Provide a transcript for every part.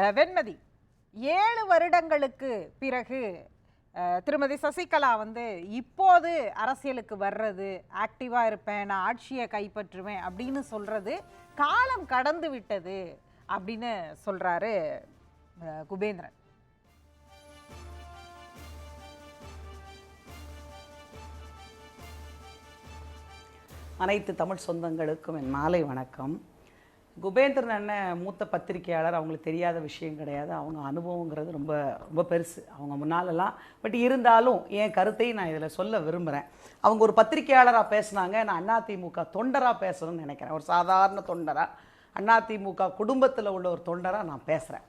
வெண்மதி. ஏழு வருடங்களுக்கு பிறகு திருமதி சசிகலா வந்து இப்போது அரசியலுக்கு வர்றது ஆக்டிவாக இருப்பேன் நான் ஆட்சியை கைப்பற்றுவேன் அப்படின்னு சொல்கிறது காலம் கடந்து விட்டது அப்படின்னு சொல்கிறாரு குபேந்திரன். அனைத்து தமிழ் சொந்தங்களுக்கும் என் மாலை வணக்கம். குபேந்திரன் அண்ணன் மூத்த பத்திரிகையாளர் அவங்களுக்கு தெரியாத விஷயம் கிடையாது. அவங்க அனுபவங்கிறது ரொம்ப ரொம்ப பெருசு. அவங்க முன்னாலெல்லாம் பட் இருந்தாலும் என் கருத்தையும் நான் இதில் சொல்ல விரும்புகிறேன். அவங்க ஒரு பத்திரிகையாளராக பேசுனாங்க. நான் அதிமுக தொண்டராக பேசணும்னு நினைக்கிறேன். ஒரு சாதாரண தொண்டராக அதிமுக குடும்பத்தில் உள்ள ஒரு தொண்டராக நான் பேசுகிறேன்.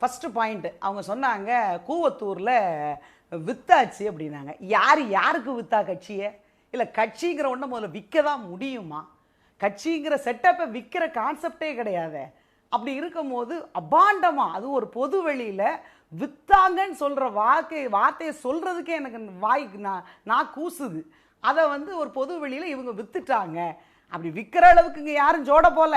ஃபஸ்ட்டு பாயிண்ட்டு அவங்க சொன்னாங்க கூவத்தூரில் வித்தாச்சு அப்படின்னாங்க. யார் யாருக்கு வித்தா கட்சியை? இல்லை கட்சிங்கிற ஒன்றை முதல்ல விற்க தான் முடியுமா? கட்சிங்கிற செட்டப்பை விற்கிற கான்செப்டே கிடையாது. அப்படி இருக்கும்போது அபாண்டமாக அது ஒரு பொது வெளியில் விற்றாங்கன்னு சொல்கிற வாக்கை வார்த்தையை சொல்கிறதுக்கே எனக்கு வாய் நான் நான் கூசுது. அதை வந்து ஒரு பொது வெளியில் இவங்க வித்துட்டாங்க. அப்படி விற்கிற அளவுக்கு இங்கே யாரும் ஜோட போல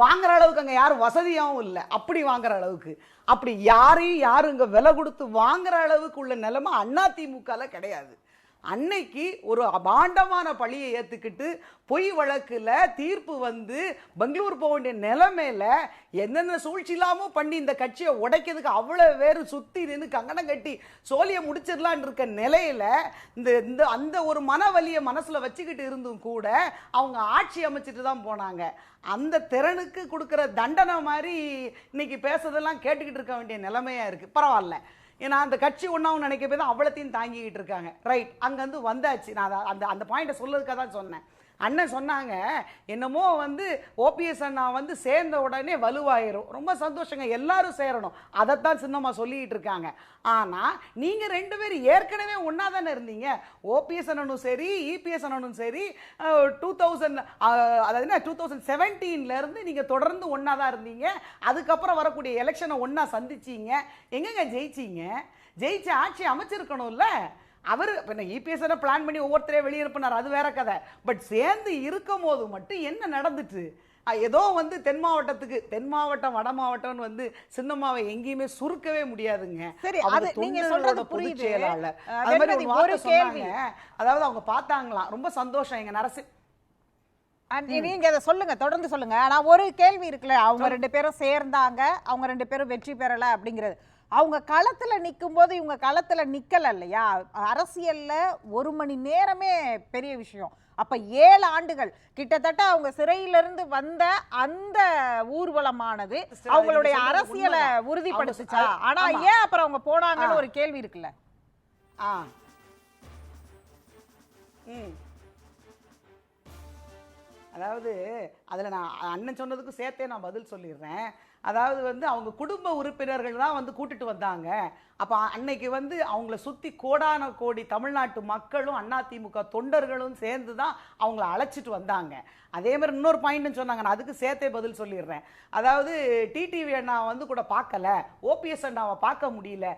வாங்குற அளவுக்கு அங்கே யாரும் வசதியாகவும் இல்லை. அப்படி வாங்குற அளவுக்கு. அப்படி யாரையும் யாரும் இங்கே விலை கொடுத்து வாங்குற அளவுக்கு உள்ள நிலைமை அதிமுகவில் கிடையாது. அன்னைக்கு ஒரு அபாண்டமான பழியை ஏற்றுக்கிட்டு பொய் வழக்கில் தீர்ப்பு வந்து பெங்களூர் போக வேண்டிய நிலைமையில என்னென்ன சூழ்ச்சி இல்லாமல் பண்ணி இந்த கட்சியை உடைக்கிறதுக்கு அவ்வளோ பேர் சுற்றி நின்று கங்கணம் கட்டி சோழியை முடிச்சிடலான் இருக்க நிலையில் இந்த இந்த அந்த ஒரு மனவலியை மனசில் வச்சுக்கிட்டு இருந்தும் கூட அவங்க ஆட்சி அமைச்சிட்டு தான் போனாங்க. அந்த திறனுக்கு கொடுக்குற தண்டனை மாதிரி இன்னைக்கு பேசுறதெல்லாம் கேட்டுக்கிட்டு இருக்க வேண்டிய நிலைமையாக இருக்குது பரவாயில்ல. ஏன்னா அந்த கட்சி ஒன்றாவும் நினைக்க போய் தான் அவ்வளோத்தையும் தாங்கிக்கிட்டு இருக்காங்க. ரைட் அங்கேருந்து வந்தாச்சு. நான் அந்த அந்த பாயிண்ட்டை சொல்லதுக்காக தான் சொன்னேன். அண்ணன் சொன்னாங்க என்னமோ வந்து ஓபிஎஸ் அண்ணா வந்து சேர்ந்த உடனே வலுவாயிரும். ரொம்ப சந்தோஷங்க எல்லாரும் சேரணும். அதைத்தான் சின்னம்மா சொல்லிக்கிட்டு இருக்காங்க. ஆனால் நீங்கள் ரெண்டு பேரும் ஏற்கனவே ஒன்றா தானே இருந்தீங்க? ஓபிஎஸ் அண்ணனும் சரி இபிஎஸ் அண்ணனும் சரி டூ தௌசண்ட் அதாவது என்ன டூ தௌசண்ட் செவன்டீன்லேருந்து நீங்கள் தொடர்ந்து ஒன்றா தான் இருந்தீங்க. அதுக்கப்புறம் வரக்கூடிய எலெக்ஷனை ஒன்றா சந்திச்சீங்க. எங்கெங்க ஜெயிச்சிங்க? ஜெயிச்சு ஆட்சி அமைச்சிருக்கணும்ல? அவர் இப்போ பிளான் பண்ணி ஒவ்வொருத்தரையும் வெளியே இருப்பினார் அது வேற கதை. பட் சேர்ந்து இருக்கும் போது மட்டும் என்ன நடந்துச்சு? ஏதோ வந்து தென் மாவட்டத்துக்கு தென் மாவட்டம் வட மாவட்டம்னு வந்து சின்னம்மாவை எங்கேயுமே சுருக்கவே முடியாதுங்க. சரி, அது நீங்க சொல்றது புரியுது. செயலாளர். அது மாதிரி ஒரு கேள்வி. அதாவது அவங்க பார்த்தாங்களாம் ரொம்ப சந்தோஷம் எங்க நரசி. நீங்க அதை சொல்லுங்க தொடர்ந்து சொல்லுங்க. ஆனா ஒரு கேள்வி இருக்குல்ல அவங்க ரெண்டு பேரும் சேர்ந்தாங்க அவங்க ரெண்டு பேரும் வெற்றி பெறல அப்படிங்கிறது. அவங்க களத்துல நிற்கும் போது இவங்க களத்துல நிக்கல இல்லையா அரசியல்ல ஒரு மணி நேரமே பெரிய விஷயம். அப்ப ஏழு ஆண்டுகள் கிட்டத்தட்ட அவங்க சிறையிலிருந்து வந்த அந்த ஊர்வலமானது அவங்களுடைய அரசியலை. உறுதிப்படுத்துச்சா? அவங்க- ஆனா ஆமா. ஏன் அப்புறம் அவங்க போனாங்கன்னு. ஒரு கேள்வி இருக்குல்ல. ஆ. ம். அதாவது அதில் நான் அண்ணன் சொன்னதுக்கும் சேர்த்தே நான் பதில் சொல்லிடுறேன். அதாவது வந்து அவங்க குடும்ப உறுப்பினர்கள் தான் வந்து கூட்டிட்டு வந்தாங்க. அப்போ அன்னைக்கு வந்து அவங்கள சுற்றி கோடான கோடி தமிழ்நாட்டு மக்களும் அதிமுக தொண்டர்களும் சேர்ந்து தான் அவங்கள அழைச்சிட்டு வந்தாங்க. அதே மாதிரி இன்னொரு பாயிண்ட்னு சொன்னாங்க. நான் அதுக்கு சேர்த்தே பதில் சொல்லிடுறேன். அதாவது டிடிவி அண்ணா வந்து கூட பார்க்கல. ஓபிஎஸ் அண்ணாவை பார்க்க முடியல.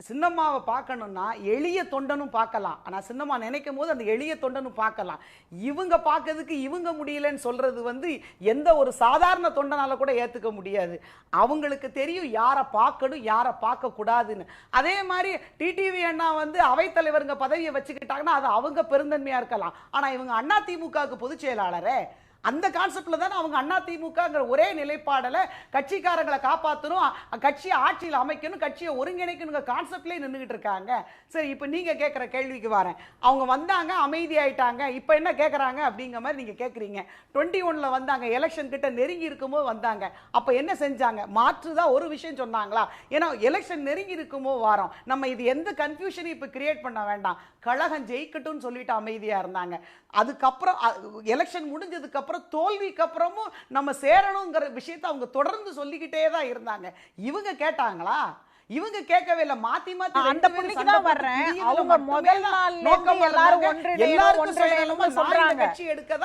சின்னம்மாவை பார்க்கணுன்னா எளிய தொண்டனும் பார்க்கலாம். ஆனால் சின்னம்மா நினைக்கும் போது அந்த எளிய தொண்டனும் பார்க்கலாம். இவங்க பார்க்கறதுக்கு இவங்க முடியலன்னு சொல்கிறது வந்து எந்த ஒரு சாதாரண தொண்டனால் கூட ஏற்றுக்க முடியாது. அவங்களுக்கு தெரியும் யாரை பார்க்கணும் யாரை பார்க்கக்கூடாதுன்னு அதே மாதிரி டிடிவி அண்ணா வந்து அவைத்தலைவருங்க பதவியை வச்சுக்கிட்டாங்கன்னா அது அவங்க பெருந்தன்மையாக இருக்கலாம். ஆனால் இவங்க அண்ணா திமுகவுக்கு பொதுச் செயலாளரே அந்த கான்செப்டில் தானே அவங்க அண்ணா திமுகங்கிற ஒரே நிலைப்பாடலை கட்சிக்காரங்களை காப்பாற்றணும் கட்சியை ஆட்சியில் அமைக்கணும் கட்சியை ஒருங்கிணைக்கணுங்க கான்செப்ட்லேயே நின்றுக்கிட்டு இருக்காங்க. சரி இப்போ நீங்கள் கேட்குற கேள்விக்கு வரேன். அவங்க வந்தாங்க அமைதியாயிட்டாங்க இப்போ என்ன கேட்குறாங்க அப்படிங்கிற மாதிரி நீங்கள் கேட்குறீங்க டுவெண்ட்டி ஒன்ல வந்தாங்க எலெக்ஷன் கிட்ட நெருங்கி இருக்கும்போது வந்தாங்க. அப்போ என்ன செஞ்சாங்க? மாற்று தான் ஒரு விஷயம் சொன்னாங்களா? ஏன்னா எலெக்ஷன் நெருங்கி இருக்குமோ வாரம். நம்ம இது எந்த கன்ஃபியூஷனையும் இப்போ கிரியேட் பண்ண வேண்டாம். கழகம் ஜெயிக்கட்டும்னு சொல்லிட்டு அமைதியாக இருந்தாங்க. அதுக்கப்புறம் எலெக்ஷன் முடிஞ்சதுக்கப்புறம் அப்புறம் தோல்விக்கு அப்புறமும் நம்ம சேரணுங்கிற விஷயத்தை அவங்க தொடர்ந்து சொல்லிக்கிட்டே தான் இருந்தாங்க இவங்க கேட்டாங்களா இவங்க கேட்கவே இல்லை மாத்தி மாத்தி அந்த புள்ளிக்கு தான் வர்றேன். அவங்க முதல் இருந்து நோக்கமா எல்லாரும். ஒன்றிணையணும், சொல்றாங்க.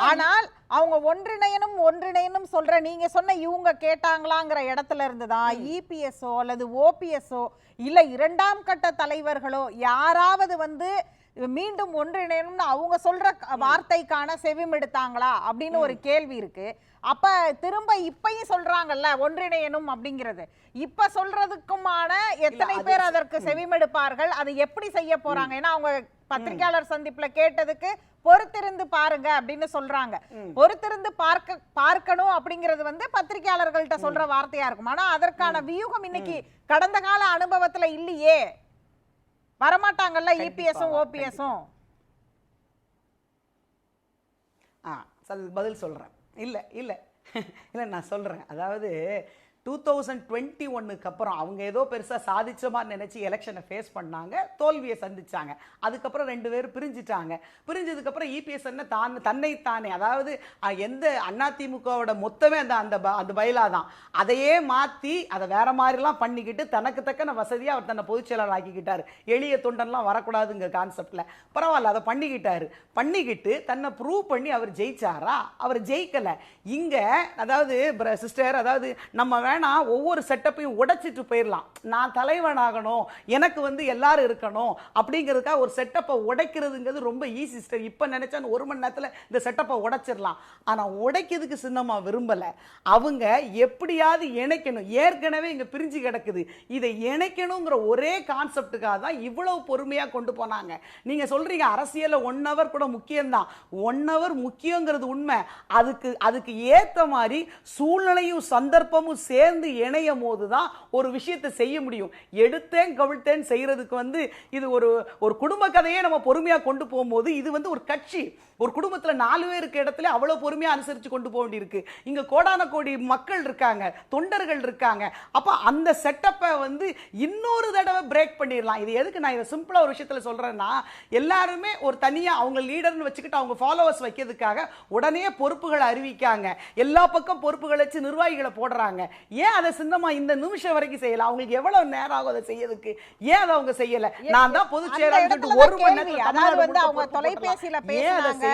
ஆனால் அவங்க ஒன்றிணையனும் ஒன்றிணையனும் சொல்ற நீங்க சொன்ன இவங்க கேட்டாங்களாங்கிற இடத்துல இருந்து தான் இபிஎஸ்ஓ அல்லது ஓபிஎஸ்ஓ இல்ல இரண்டாம் கட்ட தலைவர்களோ யாராவது வந்து மீண்டும் ஒன்றிணையணும்னு அவங்க சொல்ற வார்த்தைக்கான செவிமெடுத்தாங்களா அப்படின்னு ஒரு கேள்வி இருக்கு. அப்ப திரும்ப இப்பயும் சொல்றாங்கல்ல ஒன்றிணையணும் அப்படிங்கிறது. இப்ப சொல்றதுக்குமான எத்தனை பேர் அதற்கு செவிமெடுப்பார்கள் அதை எப்படி செய்ய போறாங்க? ஏன்னா அவங்க பத்திரிகையாளர் சந்திப்புல கேட்டதுக்கு பொறுத்திருந்து பாருங்க அப்படின்னு சொல்றாங்க. பொறுத்திருந்து பார்க்க பார்க்கணும் அப்படிங்கிறது வந்து பத்திரிகையாளர்கள்ட்ட சொல்ற வார்த்தையா இருக்கும். ஆனா அதற்கான வியூகம் இன்னைக்கு கடந்த கால அனுபவத்துல இல்லையே. வரமாட்டாங்கல்ல இபிஎஸும் ஓபிஎஸும் ஆ பதில் சொல்கிறேன் இல்லை இல்லை. இல்லை நான் சொல்கிறேன் அதாவது டூ தௌசண்ட் டுவெண்ட்டி ஒன்னுக்கு அப்புறம் அவங்க ஏதோ பெருசாக சாதிச்ச மாதிரி நினச்சி எலெக்ஷனை ஃபேஸ் பண்ணாங்க. தோல்வியை சந்திச்சாங்க. அதுக்கப்புறம் ரெண்டு பேரும் பிரிஞ்சிட்டாங்க. பிரிஞ்சதுக்கப்புறம் இபிஎஸ் என்ன தான் தன்னைத்தானே. அதாவது எந்த அதிமுகவோட மொத்தமே அந்த அந்த ப- அந்த பயிலா தான். அதையே மாற்றி அதை வேற மாதிரிலாம் பண்ணிக்கிட்டு தனக்கு தக்கன வசதியாக அவர் தன்னை பொதுச் செயலாளர் ஆக்கிக்கிட்டார். எளிய தொண்டன்லாம் வரக்கூடாதுங்க கான்செப்டில் பரவாயில்ல அதை பண்ணிக்கிட்டார். பண்ணிக்கிட்டு தன்னை ப்ரூவ் பண்ணி அவர் ஜெயிச்சாரா? அவர் ஜெயிக்கலை. இங்கே அதாவது சிஸ்டர் அதாவது நம்ம வேணும் வேணா ஒவ்வொரு செட்டப்பையும் உடைச்சிட்டு போயிடலாம் நான் தலைவனாகணும் எனக்கு வந்து எல்லாரும் இருக்கணும் அப்படிங்கிறதுக்காக ஒரு செட்டப்பை உடைக்கிறதுங்கிறது ரொம்ப ஈஸி சிஸ்டர் இப்போ நினைச்சா ஒரு மணி நேரத்தில் இந்த செட்டப்பை உடைச்சிடலாம் ஆனா உடைக்கிறதுக்கு சின்னமா விரும்பல. அவங்க எப்படியாவது இணைக்கணும். ஏற்கனவே இங்க பிரிஞ்சு கிடக்குது. இதை இணைக்கணுங்கிற ஒரே கான்செப்டுக்காக தான் இவ்வளவு பொறுமையாக கொண்டு போனாங்க. நீங்க சொல்றீங்க அரசியலில் ஒன் ஹவர் கூட முக்கியம்தான். ஒன் ஹவர் முக்கியங்கிறது உண்மை. அதுக்கு அதுக்கு ஏற்ற மாதிரி சூழ்நிலையும் சந்தர்ப்பமும் சேர்ந்து இணையும் போது தான் ஒரு விஷயத்தை செய்ய முடியும். எடுத்தேன் கவிழ்த்தேன் செய்கிறதுக்கு வந்து இது ஒரு ஒரு குடும்ப கதையே நம்ம பொறுமையாக கொண்டு போகும்போது இது வந்து ஒரு கட்சி. ஒரு குடும்பத்தில் நாலு பேர் இருக்க இடத்துல அவ்வளோ பொறுமையாக அனுசரித்து கொண்டு போக வேண்டியிருக்கு. இங்கே கோடான கோடி மக்கள் இருக்காங்க தொண்டர்கள் இருக்காங்க. அப்போ அந்த செட்டப்பை வந்து இன்னொரு தடவை பிரேக் பண்ணிடலாம். இது எதுக்கு நான் இதை சிம்பிளாக ஒரு விஷயத்தில் சொல்கிறேன்னா எல்லாருமே ஒரு தனியாக அவங்க லீடர்னு வச்சுக்கிட்டு அவங்க ஃபாலோவர்ஸ் வைக்கிறதுக்காக உடனே பொறுப்புகளை அறிவிக்காங்க. எல்லா பக்கம் பொறுப்புகளை வச்சு நிர்வாகிகளை போடுறாங்க. ஏன் அதை சின்னமா இந்த நிமிஷம் வரைக்கும் செய்யல? அவங்களுக்கு எவ்வளவு நேரம் ஆகும் அதை செய்யறதுக்கு? ஏன் அதை அவங்க செய்யல? நான் தான் பொதுச் செயலாளர் ஒரு மணி அதாவது தமிழ்நாடு வந்து அவங்க தொலைபேசியில பேசுனாங்க?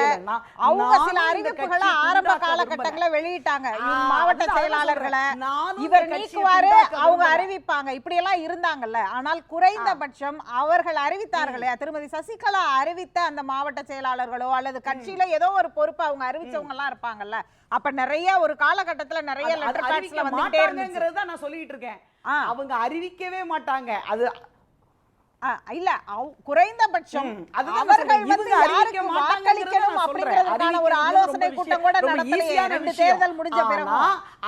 அவங்க சில அறிவிப்புகளை ஆரம்ப காலகட்டங்கள வெளியிட்டாங்க. மாவட்ட செயலாளர்களை இவர் நீக்குவாரு அவங்க. அறிவிப்பாங்க. இப்படி எல்லாம் இருந்தாங்கல்ல. ஆனால் குறைந்தபட்சம் அவர்கள் அறிவித்தார்களே. திருமதி சசிகலா அறிவித்த அந்த மாவட்ட செயலாளர்களோ அல்லது கட்சியில ஏதோ ஒரு பொறுப்பு அவங்க அறிவிச்சவங்க எல்லாம் இருப்பாங்கல்ல. அப்ப நிறைய ஒரு காலகட்டத்துல நிறைய லெட்டர் பேட்ஸ்ல வந்துட்டே இருந்துச்சு மாட்டாங்கங்கிறது தான் நான் சொல்லிட்டு இருக்கேன். அவங்க அறிவிக்கவே மாட்டாங்க. அது இல்ல குறைந்தபட்சம்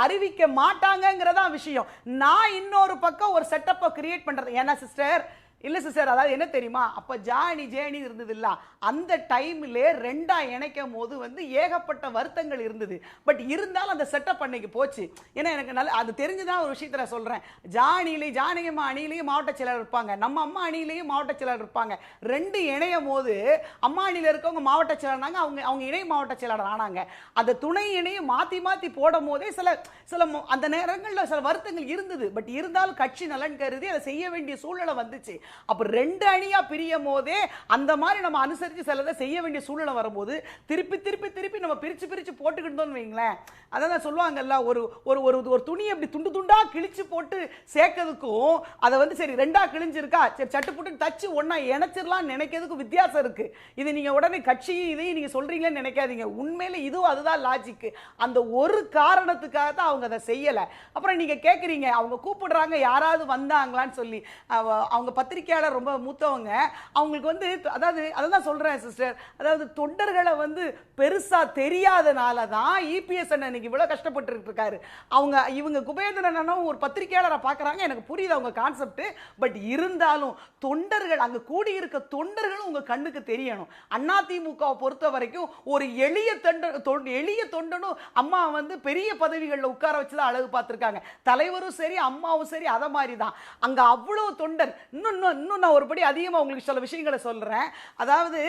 அறிவிக்க மாட்டாங்கங்கிறதா விஷயம். நான் இன்னொரு பக்கம் ஒரு செட்டப்பை கிரியேட் பண்றது. ஏன்னா சிஸ்டர் இல்லை சிஸ்டர் அதாவது என்ன தெரியுமா? அப்போ ஜானி ஜேனி இருந்தது இல்ல அந்த டைம்ல ரெண்டா இணைக்கும் போது வந்து ஏகப்பட்ட வருத்தங்கள் இருந்தது. பட் இருந்தாலும் அந்த செட்டப் அன்னைக்கு போச்சு. ஏன்னா எனக்கு நல்ல அது தெரிஞ்சுதான் ஒரு விஷயத்த நான் சொல்றேன். ஜானிலையும் ஜானகியம்மா அணியிலையும் மாவட்ட செயலர் இருப்பாங்க. நம்ம அம்மா அணியிலையும் மாவட்ட செயலர் இருப்பாங்க. ரெண்டு இணையும் போது அம்மா அணியில் இருக்கவங்க மாவட்ட செயலர்னாங்க அவங்க அவங்க இணை மாவட்ட செயலாளர் ஆனாங்க. அந்த துணை இணையை மாற்றி மாற்றி போடும் போதே சில சில அந்த நேரங்களில் சில வருத்தங்கள் இருந்தது. பட் இருந்தாலும் கட்சி நலன் கருதி அதை செய்ய வேண்டிய சூழ்நிலை வந்துச்சு. அப்போ ரெண்டு அணியா பிரியும் போதே அந்த மாதிரி நம்ம அனுசரித்து சிலதை செய்ய வேண்டிய சூழ்நிலை வரும்போது திருப்பி திருப்பி திருப்பி நம்ம பிரித்து பிரித்து போட்டுக்கிட்டோம்னு வைங்களேன். அதான் சொல்லுவாங்கல்ல ஒரு ஒரு ஒரு ஒரு துணியை இப்படி துண்டு துண்டாக கிழிச்சு போட்டு சேர்க்கறதுக்கும் அதை வந்து சரி ரெண்டா கிழிஞ்சிருக்கா சரி சட்டு போட்டு தச்சு ஒன்றா இணைச்சிடலாம் நினைக்கிறதுக்கும் வித்தியாசம் இருக்கு. இது நீங்க உடனே கட்சியும் இதையும் நீங்க சொல்றீங்கன்னு நினைக்காதீங்க. உண்மையில் இதுவும் அதுதான் லாஜிக்கு அந்த ஒரு காரணத்துக்காக தான் அவங்க அதை செய்யலை. அப்புறம் நீங்க கேட்குறீங்க அவங்க கூப்பிடுறாங்க யாராவது வந்தாங்களான்னு சொல்லி அவங்க அவங்க பத்திரிக்கையாளர் ரொம்ப மூத்தவங்க. அவங்களுக்கு வந்து அதாவது அதை தான் சொல்றேன் சிஸ்டர் அதாவது தொண்டர்களை வந்து பெருசா தெரியாதனால தான் இபிஎஸ் அண்ணன் இன்னைக்கு இவ்வளோ கஷ்டப்பட்டு இருக்காரு. அவங்க இவங்க குபேந்திரன் ஒரு பத்திரிக்கையாளரை பார்க்கறாங்க எனக்கு புரியுது அவங்க கான்செப்ட் பட் இருந்தாலும் தொண்டர்கள் அங்க கூடி இருக்க தொண்டர்களும் உங்க கண்ணுக்கு தெரியணும். அதிமுகவை பொறுத்த வரைக்கும் ஒரு எளிய தொண்ட எளிய தொண்டனும் அம்மா வந்து பெரிய பதவிகளில் உட்கார வச்சு தான் அழகு பார்த்துருக்காங்க. தலைவரும் சரி அம்மாவும் சரி அதை மாதிரி தான் அங்க அவ்வளோ தொண்டர். இன்னும் இன்னும் இன்னும் நான் ஒருபடி அதிகமாக உங்களுக்கு சில விஷயங்களை சொல்றேன். அதாவது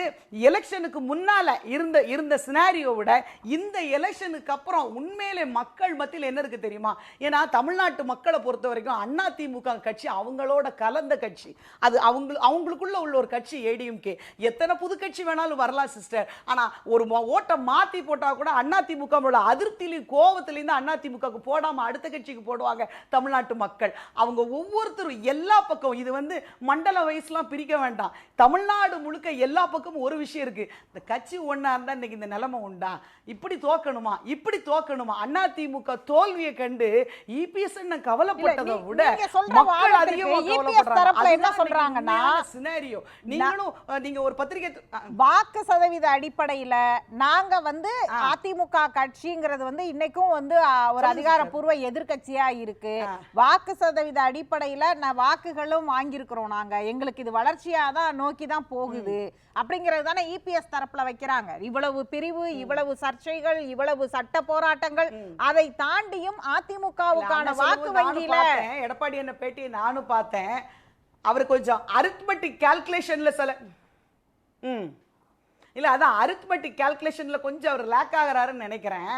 எலெக்ஷனுக்கு முன்னால இருந்த இருந்த சினாரியோவை விட இந்த எலெக்ஷனுக்கு அப்புறம் உண்மையிலே மக்கள் மத்தியில் என்ன இருக்கு தெரியுமா? ஏன்னா தமிழ்நாட்டு மக்களை பொறுத்த வரைக்கும் அதிமுக கட்சி அவங்களோட கலந்த கட்சி. அது அவங்க அவங்களுக்குள்ள உள்ள ஒரு கட்சி ஏடிஎம்கே எத்தனை புது கட்சி வேணாலும் வரலாம் சிஸ்டர் ஆனால் ஒரு ஓட்டை மாற்றி போட்டால் கூட அதிமுக அதிருப்தியிலையும் கோவத்திலையும் தான் அதிமுகவுக்கு போடாமல் அடுத்த கட்சிக்கு போடுவாங்க தமிழ்நாட்டு மக்கள். அவங்க ஒவ்வொருத்தரும் எல்லா பக்கம் இது வந்து மண்டல வயசுலாம் பிரிக்க வேண்டாம். தமிழ்நாடு முழுக்க எல்லா பக்கமும் ஒரு விஷயம் இருக்கு. இந்த கட்சி ஒண்ணா இருந்தா இன்னைக்கு இந்த நிலைமை உண்டா? இப்படி தோக்கணுமா? இப்படி தோக்கணுமா? அதிமுக தோல்வியை கண்டு இபிஎஸ் கவலைப்பட்டதை நீ- விட மக்கள் வாதத்திற்கு அதிகமா EPS கவலைப்படுறாங்க. தரப்புல என்ன சொல்றாங்கன்னா, சினாரியோ நீங்களும் நீங்க ஒரு பத்திரிகை வாக்கு சதவீத அடிப்படையில நாங்க வந்து அதிமுக கட்சிங்கிறது வந்து இன்னைக்கும் வந்து ஒரு அதிகாரப்பூர்வ எதிர்க்கட்சியா இருக்கு. வாக்கு சதவீத அடிப்படையில நான் வாக்குகளும் வாங்கியிருக்கிறோம். நாங்க எங்களுக்கு இது வளர்ச்சியா தான் நோக்கி தான் போகுது. அப்படிங்கிறது தானே இபிஎஸ் தரப்புல வைக்கிறாங்க. இவ்வளவு பிரிவு இவ்வளவு சர்ச்சைகள் இவ்வளவு சட்ட போராட்டங்கள் அதை தாண்டியும் அதிமுகவுக்கான வாக்கு வங்கியில. எடப்பாடி என்ன பேட்டியை நானும் பார்த்தேன். அவர் கொஞ்சம் அரித்மெட்டிக் கால்குலேஷன்ல சில ம். இல்ல அதான் அரித்மெட்டிக் கால்குலேஷன்ல கொஞ்சம் அவர் லேக் ஆகுறாருன்னு நினைக்கிறேன்.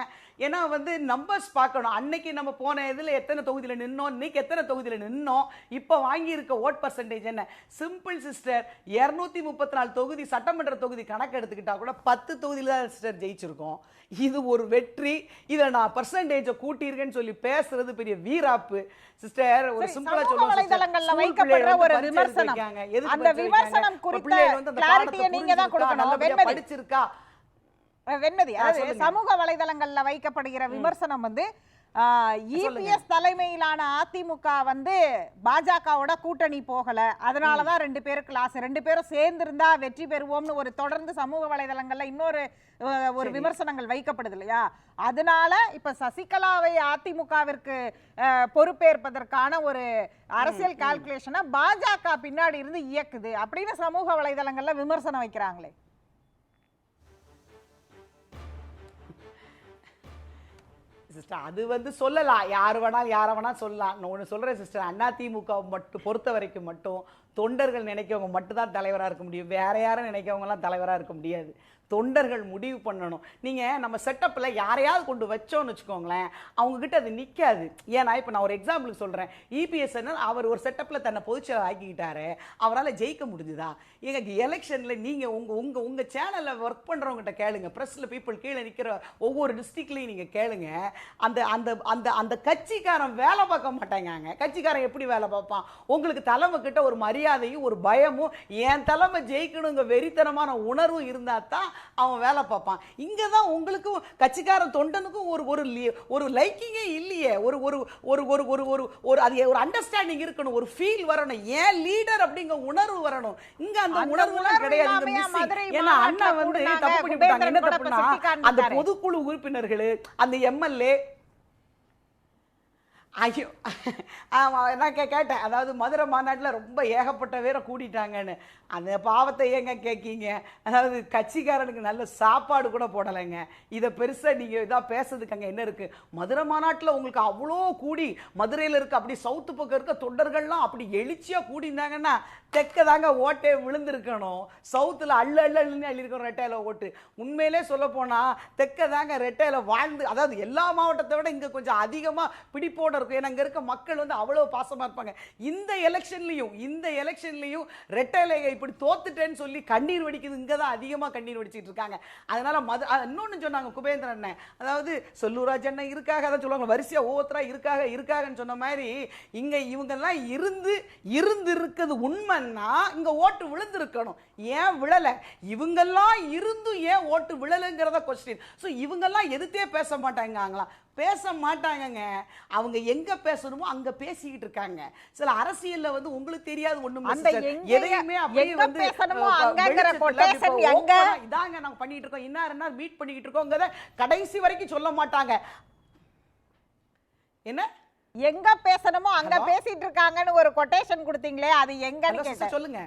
ஏன்னா வந்து நம்பர்ஸ் பார்க்கணும். அன்னைக்கு நம்ம போன இதுல எத்தனை தொகுதியில நின்னோம்? இன்னைக்கு எத்தனை தொகுதியில நின்னோம்? இப்போ வாங்கி இருக்க ஓட் பர்சன்டேஜ் என்ன? சிம்பிள் சிஸ்டர் இருநூத்தி முப்பத்தி நாலு தொகுதி சட்டமன்ற தொகுதி கணக்கு எடுத்துக்கிட்டா கூட பத்து தொகுதியில தான் சிஸ்டர் ஜெயிச்சிருக்கோம். இது ஒரு வெற்றி. இதை நான் பர்சன்டேஜை கூட்டியிருக்கேன்னு சொல்லி பேசுறது பெரிய வீராப்பு. சிஸ்டர் ஒரு சிம்பிளா சொல்லுவோம் வலைதளங்கள்ல வைக்கப்படுற ஒரு விமர்சனம். அந்த? விமர்சனம் குறித்த பாடத்தை நீங்க தான் கொடுக்கணும். படிச்சிருக்கா. வெண்மதி அதாவது. சமூக வலைதளங்கள்ல வைக்கப்படுகிற விமர்சனம் வந்து இபிஎஸ் தலைமையிலான அதிமுக வந்து பாஜகவோட கூட்டணி போகல. அதனாலதான் ரெண்டு பேரும் கிளாஸ் ரெண்டு பேரும் சேர்ந்திருந்தா வெற்றி பெறுவோம்னு ஒரு தொடர்ந்து சமூக வலைதளங்கள்ல இன்னொரு ஒரு விமர்சனங்கள் வைக்கப்படுது இல்லையா? அதனால இப்ப சசிகலாவை அதிமுகவிற்கு பொறுப்பேற்பதற்கான ஒரு அரசியல் கால்குலேஷனை பாஜக பின்னாடி இருந்து இயக்குது அப்படின்னு சமூக வலைதளங்கள்ல விமர்சனம் வைக்கிறாங்களே. சிஸ்டர் அது வந்து சொல்லலாம் யார் வேணாலும் யாரை வேணாலும் சொல்லலாம். நான் ஒன்று சொல்கிறேன் சிஸ்டர் அதிமுக மட்டும் பொறுத்த வரைக்கும் மட்டும் தொண்டர்கள் நினைக்கிறவங்க மட்டும்தான் தலைவராக இருக்க முடியும். வேற யாரும் நினைக்கவங்கலாம் தலைவராக இருக்க முடியாது. தொண்டர்கள் முடிவு பண்ணணும். நீங்கள் நம்ம செட்டப்பில் யாரையாவது கொண்டு வச்சோன்னு வச்சுக்கோங்களேன் அவங்கக்கிட்ட அது நிற்காது ஏன்னா இப்போ நான் ஒரு எக்ஸாம்பிளுக்கு சொல்கிறேன் இபிஎஸ்என்எல் அவர் ஒரு செட்டப்பில் தன்னை பொதுச்செயலர் ஆக்கிக்கிட்டாரு. அவரால் ஜெயிக்க முடிஞ்சுதா? எங்கள் எலெக்ஷனில் நீங்கள் உங்கள் உங்கள் உங்கள் சேனலில் ஒர்க் பண்ணுறவங்ககிட்ட கேளுங்க. ப்ரெஸ்ஸில் பீப்புள் கீழே நிற்கிற ஒவ்வொரு டிஸ்ட்ரிக்ட்லையும் நீங்கள் கேளுங்க. அந்த அந்த அந்த அந்த கட்சிக்காரன் வேலை பார்க்க மாட்டாங்க கட்சிக்காரன் எப்படி வேலை பார்ப்பான்? உங்களுக்கு தலைமை கிட்ட ஒரு மரியாதையும் ஒரு பயமும் என் தலைமை ஜெயிக்கணுங்க வெறித்தனமான உணர்வும் இருந்தால் தான் அவன் வேலை பார்ப்பான். இங்கே தான் உங்களுக்கும் கட்சிக்காரன் தொண்டனுக்கும் ஒரு ஒரு ஒரு லைக்கிங்கே இல்லையே. ஒரு ஒரு ஒரு ஒரு ஒரு ஒரு ஒரு அது ஒரு அண்டர்ஸ்டாண்டிங் இருக்கணும். ஒரு ஃபீல் வரணும். ஏன் லீடர் அப்படிங்கிற உணர்வு வரணும். இங்க அந்த உணர்வுலாம் உணர்வு கிடையாது. ஏன்னா அண்ணா வந்து தப்பு பண்ணி விட்டாங்க என்ன தப்புனா அந்த. பொதுக்குழு உறுப்பினர்கள் அந்த எம்எல்ஏ ஐயோ. ஆமாம் நான் கே கேட்டேன். அதாவது மதுரை மாநாட்டில் ரொம்ப ஏகப்பட்ட பேரை கூட்டிட்டாங்கன்னு. அந்த பாவத்தை ஏங்க கேட்கீங்க அதாவது கட்சிக்காரனுக்கு நல்ல சாப்பாடு கூட போடலைங்க. இதை பெருசாக நீங்கள் இதாக பேசுறதுக்கு அங்கே என்ன இருக்குது மதுரை மாநாட்டில் உங்களுக்கு அவ்வளோ கூடி மதுரையில் இருக்க அப்படி சவுத்து பக்கம் இருக்க தொண்டர்கள்லாம் அப்படி எழுச்சியாக கூடியிருந்தாங்கன்னா தெற்க தாங்க ஓட்டே விழுந்திருக்கணும். சவுத்தில் அள்ளு அள்ளுன்னு அள்ளியிருக்கணும் ரெட்டையில் ஓட்டு. உண்மையிலே சொல்ல போனால் தெற்க தாங்க ரெட்டையில் வாழ்ந்து அதாவது எல்லா மாவட்டத்தை விட இங்கே கொஞ்சம் அதிகமாக பிடிப்போட இருக்கும். ஏன்னா அங்கே இருக்க மக்கள் வந்து அவ்வளோ பாசமாக இருப்பாங்க. இந்த எலெக்ஷன்லையும் இந்த எலெக்ஷன்லையும் ரெட்டையில இப்படி தோத்துட்டேன்னு சொல்லி கண்ணீர் வடிக்குது. இங்கே தான் அதிகமாக கண்ணீர் வடிச்சிட்டு இருக்காங்க. அதனால மது இன்னொன்று இன்னொன்னு சொன்னாங்க குபேந்திரன் அண்ணன். அதாவது சொல்லூராஜ் அண்ணன் இருக்காக அதான் சொல்லுவாங்க. வரிசையா ஒவ்வொருத்தரா இருக்காக இருக்காகன்னு சொன்ன மாதிரி இங்க இவங்கெல்லாம் இருந்து இருந்து இருக்கிறது உண்மைன்னா இங்க ஓட்டு விழுந்திருக்கணும். ஏன் விழலை? இவங்கெல்லாம் இருந்தும் ஏன் ஓட்டு விழலைங்கிறத கொஸ்டின் ஸோ இவங்கெல்லாம் எதுத்தே பேச மாட்டாங்கங்களா பேச மாட்டாங்கங்க அவங்க எங்க பேசணுமோ அங்க பேசிக்கிட்டு இருக்காங்க. சில அரசியல்ல வந்து உங்களுக்கு தெரியாது ஒண்ணும் எதையுமே அப்படியே வந்து இதாங்க நாங்க பண்ணிட்டு இருக்கோம். இன்னார் என்ன மீட் பண்ணிக்கிட்டு இருக்கோங்கிறத கடைசி வரைக்கும் சொல்ல மாட்டாங்க. என்ன? எங்க பேசணுமோ அங்க? பேசிட்டு இருக்காங்கன்னு ஒரு கொட்டேஷன் கொடுத்தீங்களே அது எங்கன்னு சொல்லுங்க.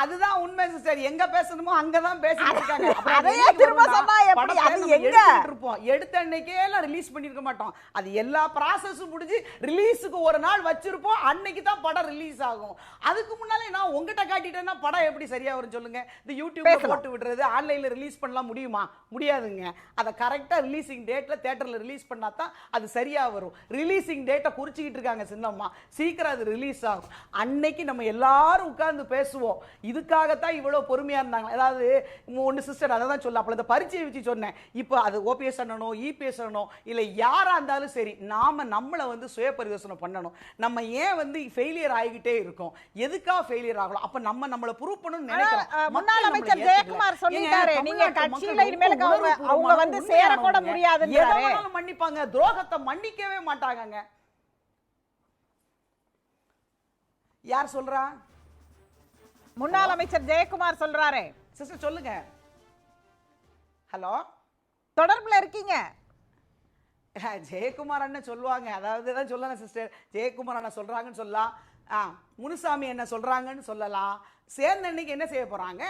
அதுதான் உண்மை சிஸ்டர் எங்க பேசணுமோ அங்கதான் பேசிட்டு இருக்காங்க. அதையே திரும்ப சொன்னா எப்படி? அது எங்க? இருப்போம். எடுத்த அன்னைக்கே எல்லாம் ரிலீஸ் பண்ணிருக்க மாட்டோம். அது எல்லா ப்ராசஸும் முடிஞ்சு ரிலீஸுக்கு ஒரு நாள் வச்சிருப்போம். அன்னைக்கு தான் படம் ரிலீஸ் ஆகும். அதுக்கு முன்னாலே நான் உங்ககிட்ட காட்டிட்டேன்னா படம் எப்படி சரியா வரும் சொல்லுங்க. இந்த யூடியூப்ல. போட்டு விடுறது ஆன்லைன்ல ரிலீஸ் பண்ணலாம் முடியுமா? முடியாதுங்க. அதை கரெக்டா ரிலீசிங் டேட்ல தியேட்டர்ல ரிலீஸ் பண்ணா தான் அது சரியா வரும். ரிலீசிங் டேட்டை குறிச்சிக்கிட்டு இருக்காங்க சின்னம்மா. சீக்கிரம் அது ரிலீஸ் ஆகும். அன்னைக்கு நம்ம எல்லாரும் உட்கார்ந்து பேசுவோம். இதுக்காகத்தான் இவ்வளவு பொறுமையா இருந்தாங்க. அதாவது ஒன்று சிஸ்டர் அதை தான் சொல்ல அப்போ இந்த பரீட்சையை வச்சு சொன்னேன். இப்போ அது ஓபிஎஸ் அண்ணனோ இபிஎஸ் அண்ணனோ இல்லை யாரா இருந்தாலும் சரி நாம நம்மளை வந்து சுய பரிதோஷனை பண்ணணும். நம்ம ஏன் வந்து ஃபெயிலியர் ஆகிக்கிட்டே இருக்கோம்? எதுக்காக ஃபெயிலியர் ஆகலாம் அப்ப நம்ம நம்மளை ப்ரூவ் பண்ணணும்னு நினைக்கிறோம். முன்னாள் அமைச்சர். ஜெயக்குமார் சொல்லிட்டாரு, நீங்க கட்சியில ரொம்ப அவங்க- வந்து. முடியாதுன்றாரே. எதை வேணாலும் மன்னிப்பாங்க? துரோகத்தை மன்னிக்கவே மாட்டாங்கங்க. யார் சொல்றா? முன்னாள் அமைச்சர் ஜெயக்குமார் சொல்றாரு. சிஸ்டர் சொல்லுங்க. ஹலோ? தொடர்புல இருக்கீங்க. ஜெயக்குமார் அண்ணன் சொல்லுவாங்க. அதாவது தான் சொல்லலாம் சிஸ்டர். ஜெயக்குமார் அண்ணன் சொல்றாங்கன்னு சொல்லலாம். ஆ. முனுசாமி என்ன சொல்றாங்கன்னு சொல்லலாம். சேர்ந்த அன்னைக்கு என்ன செய்ய போறாங்க?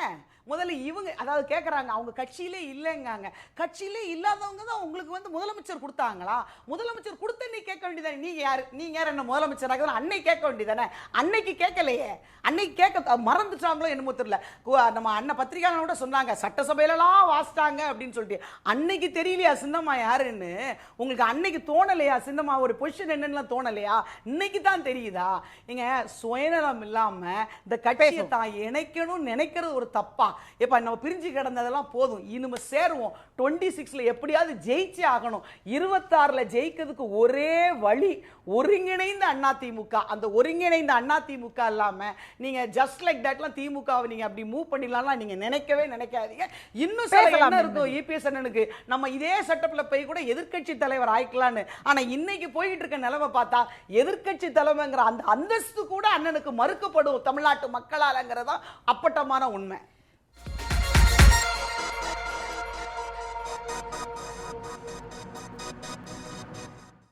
முதல்ல இவங்க அதாவது கேட்குறாங்க அவங்க கட்சியிலே இல்லைங்காங்க. கட்சியிலே இல்லாதவங்க தான் உங்களுக்கு வந்து முதலமைச்சர் கொடுத்தாங்களா? முதலமைச்சர் கொடுத்த நீ கேட்க வேண்டியதானே? நீங்க யார்? நீங்க யார்? என்ன முதலமைச்சராக அன்னைக்கு கேட்க வேண்டியதானே? அன்னைக்கு கேட்கலையே. அன்னைக்கு கேட்க மறந்துட்டாங்களோ என்னமோ தெரியல. நம்ம அண்ணன் பத்திரிகையாளர் கூட சொன்னாங்க சட்டசபையிலலாம் வாசிட்டாங்க அப்படின்னு சொல்லிட்டு. அன்னைக்கு தெரியலையா சின்னம்மா யாருன்னு? உங்களுக்கு அன்னைக்கு தோணலையா சின்னம்மா? ஒரு பொசிஷன் என்னன்னுலாம் தோணலையா? இன்னைக்கு தான் தெரியுதா நீங்க சுயநலம் இல்லாம இந்த கட்சியை தான் இணைக்கணும்னு நினைக்கிறது ஒரு தப்பா. இப்ப நம்ம பிரிஞ்சு கிடந்ததெல்லாம் போதும். இனிமே சேருவோம். டுவெண்ட்டி சிக்ஸ்ல எப்படியாவது ஜெயிச்சே ஆகணும். இருபத்தாறுல ஜெயிக்கிறதுக்கு ஒரே வழி ஒருங்கிணைந்த அண்ணா திமுக. அந்த ஒருங்கிணைந்த அண்ணா திமுக இல்லாம நீங்க ஜஸ்ட் லைக் தட்லாம் திமுகவை நீங்க அப்படி மூவ் பண்ணிடலாம் நீங்க நினைக்கவே நினைக்காதீங்க. இன்னும் சில என்ன இருக்கும். இபிஎஸ் அண்ணனுக்கு நம்ம இதே செட்டப்ல போய் கூட எதிர்க்கட்சி தலைவர் ஆயிக்கலான்னு ஆனா இன்னைக்கு போயிட்டு இருக்க நிலைமை பார்த்தா எதிர்க்கட்சி தலைமைங்கிற அந்த அந்தஸ்து கூட அண்ணனுக்கு மறுக்கப்படும் தமிழ்நாட்டு மக்களாலங்கிறதா அப்பட்டமான உண்மை.